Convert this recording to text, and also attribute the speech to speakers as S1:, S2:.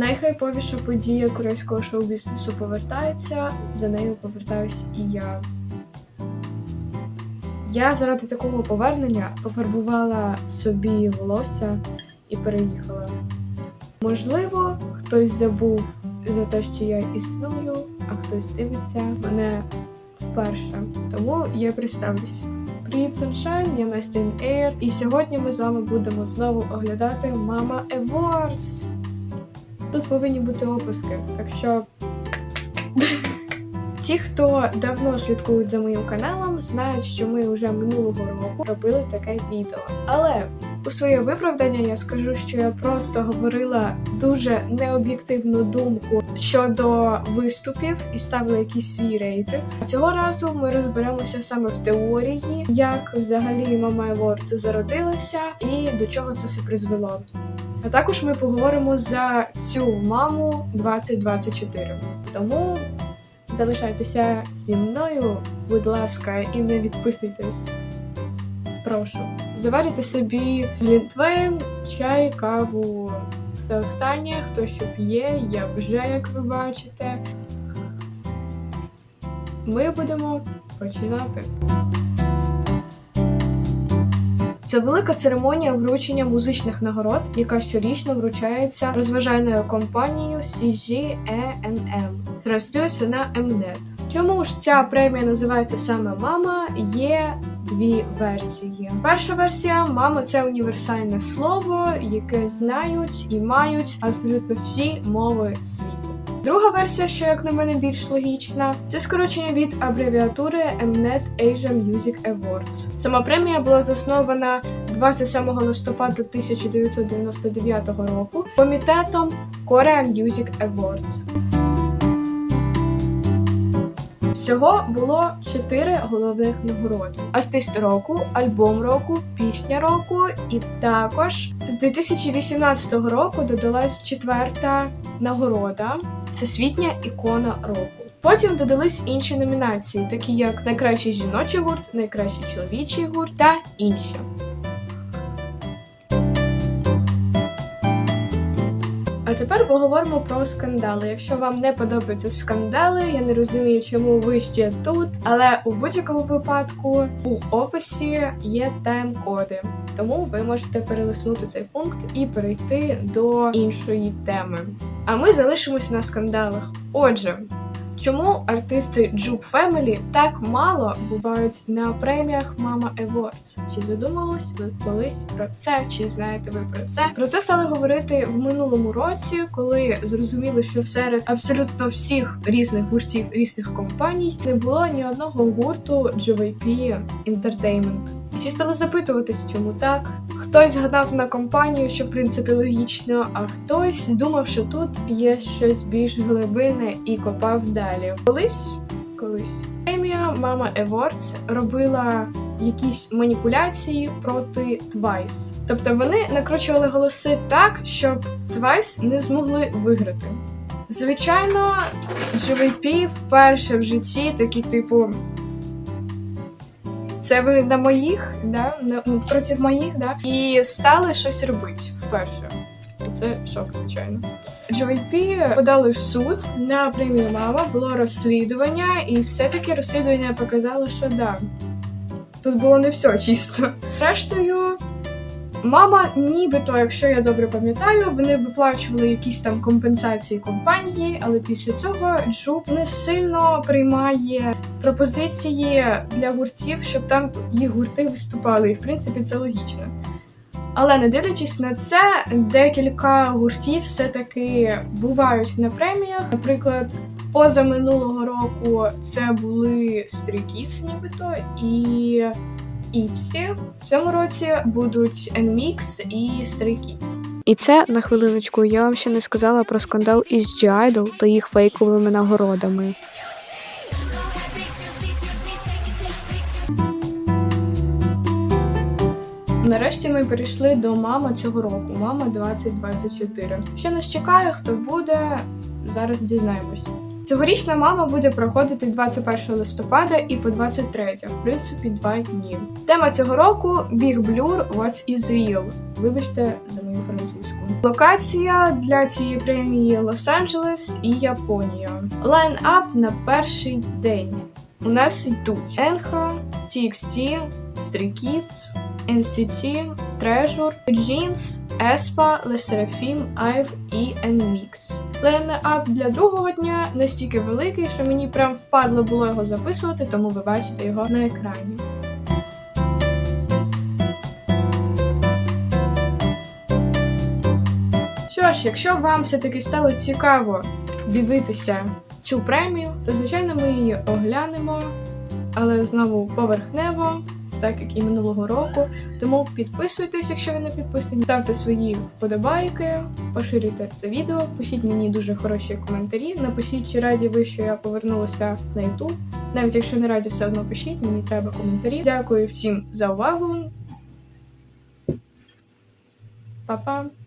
S1: Найхайповіша подія корейського шоу-бізнесу повертається. За нею повертаюсь і я. Я заради такого повернення пофарбувала собі волосся і переїхала. Можливо, хтось забув за те, що я існую, а хтось дивиться мене вперше. Тому я представлюсь. Привіт, Sunshine, я Настя Air, і сьогодні ми з вами будемо знову оглядати Mama Awards. Тут повинні бути описки, так що. Ті, хто давно слідкують за моїм каналом, знають, що ми вже минулого року робили таке відео. Але у своє виправдання я скажу, що я просто говорила дуже необ'єктивну думку щодо виступів і ставила якийсь свій рейтинг. Цього разу ми розберемося саме в теорії, як взагалі Mama Awards зародилася і до чого це все призвело. А також ми поговоримо за цю маму 2024. Тому залишайтеся зі мною, будь ласка, і не відписуйтесь. Прошу. Заварите собі глінтвейн, чай, каву. Все останнє, хто що п'є, я вже, як ви бачите. Ми будемо починати. Це велика церемонія вручення музичних нагород, яка щорічно вручається розважальною компанією CGENM. Транслюється на Mnet. Чому ж ця премія називається саме Мама? Є дві версії. Перша версія мама це універсальне слово, яке знають і мають абсолютно всі мови світу. Друга версія, що як на мене більш логічна, це скорочення від абревіатури Mnet Asia Music Awards. Сама премія була заснована 27 листопада 1999 року комітетом Korea Music Awards. Всього було чотири головних нагороди: артист року, альбом року, пісня року, і також з 2018 року додалась четверта нагорода Всесвітня ікона року. Потім додались інші номінації, такі як найкращий жіночий гурт, найкращий чоловічий гурт та інші. А тепер поговоримо про скандали. Якщо вам не подобаються скандали, я не розумію, чому ви ще тут. Але у будь-якому випадку у описі є тем-коди, Тому ви можете перелиснути цей пункт і перейти до іншої теми. А ми залишимось на скандалах. Отже, чому артисти Juke Family так мало бувають на преміях Mama Awards? Чи задумувались ви колись про це? Чи знаєте ви про це? Про це стали говорити в минулому році, коли зрозуміли, що серед абсолютно всіх різних гуртів різних компаній не було ні одного гурту JYP Entertainment. Всі стали запитуватись, чому так. Хтось гадав на компанію, що в принципі логічно, а хтось думав, що тут є щось більш глибинне і копав далі. Колись, колись премія Mama Awards робила якісь маніпуляції проти Twice. Тобто вони накручували голоси так, щоб Twice не змогли виграти. Звичайно, JYP вперше в житті такі, типу. Це ви на моїх, да? на, ну, проти моїх, да? і стали щось робити вперше. Це шок, звичайно. JYP подали в суд на премію Мама, було розслідування, і все-таки розслідування показало, що да. Тут було не все чисто. Рештою, мама, нібито, якщо я добре пам'ятаю, вони виплачували якісь там компенсації компанії, але після цього Джуб не сильно приймає пропозиції для гуртів, щоб там їх гурти виступали. І в принципі це логічно. Але не дивлячись на це, декілька гуртів все-таки бувають на преміях. Наприклад, поза минулого року це були Kids нібито і Ітсі. В цьому році будуть NMIX і Kids.
S2: І це на хвилиночку. Я вам ще не сказала про скандал із G-Idol та їх фейковими нагородами.
S1: Нарешті ми перейшли до мама цього року, мама 2024. Що нас чекає, хто буде, зараз дізнаємось. Цьогорічна мама буде проходити 21 листопада і по 23, в принципі, два дні. Тема цього року Big Blur What is Real. Вибачте за мою французьку. Локація для цієї премії Лос-Анджелес і Японія. Лайн-ап на перший день. У нас йдуть Енха, TXT, Stray Kids, NCT, Treasure, Jeans, Espa, Le Seraphim, IVE і NMIX. Лайн-ап для другого дня настільки великий, що мені прям впадло було його записувати, тому ви бачите його на екрані. Що ж, якщо вам все-таки стало цікаво дивитися цю премію, то звичайно ми її оглянемо, але знову поверхнево, так як і минулого року. Тому підписуйтесь, якщо ви не підписані, ставте свої вподобайки, поширюйте це відео, пишіть мені дуже хороші коментарі. Напишіть, чи раді ви, що я повернулася на YouTube. Навіть якщо не раді, все одно пишіть, мені треба коментарі. Дякую всім за увагу. Па-па!